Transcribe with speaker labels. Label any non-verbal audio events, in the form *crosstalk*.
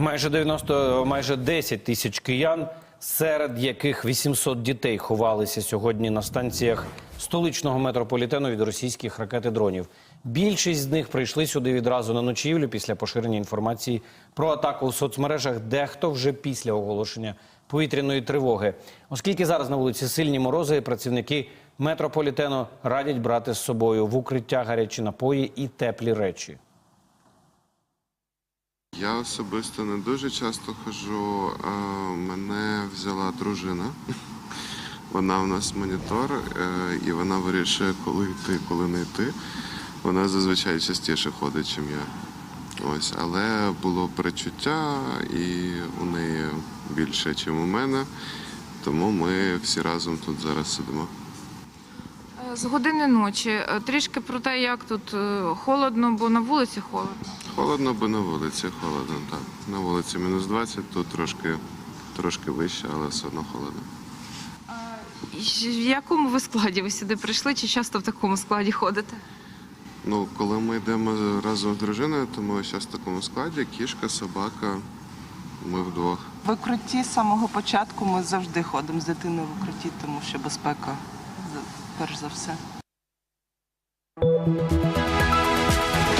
Speaker 1: Майже 90, майже 10 тисяч киян, серед яких 800 дітей ховалися сьогодні на станціях столичного метрополітену від російських ракет і дронів. Більшість з них прийшли сюди відразу на ночівлю після поширення інформації про атаку в соцмережах. Дехто вже після оголошення повітряної тривоги. Оскільки зараз на вулиці сильні морози, працівники метрополітену радять брати з собою в укриття гарячі напої і теплі речі.
Speaker 2: Я особисто не дуже часто хожу. Мене взяла дружина. *laughs* Вона в нас монітор, е, і вона вирішує, коли йти, коли не йти. Вона зазвичай частіше ходить, ніж я. Ось, але було перечуття, і у неї більше, ніж у мене. Тому ми всі разом тут зараз сидимо.
Speaker 3: З години ночі. Е, Трішки про те, як тут е, холодно, бо на вулиці холодно.
Speaker 2: Холодно, бо на вулиці холодно, так. На вулиці мінус 20, тут трошки, трошки вище, але все одно холодно.
Speaker 3: В якому ви складі ви сюди прийшли? Чи часто в такому складі ходите?
Speaker 2: Ну, коли ми йдемо разом з дружиною, то ми зараз в такому складі кішка, собака, ми вдвох.
Speaker 4: В укритті з самого початку ми завжди ходимо з дитиною в укритті, тому що безпека перш за все.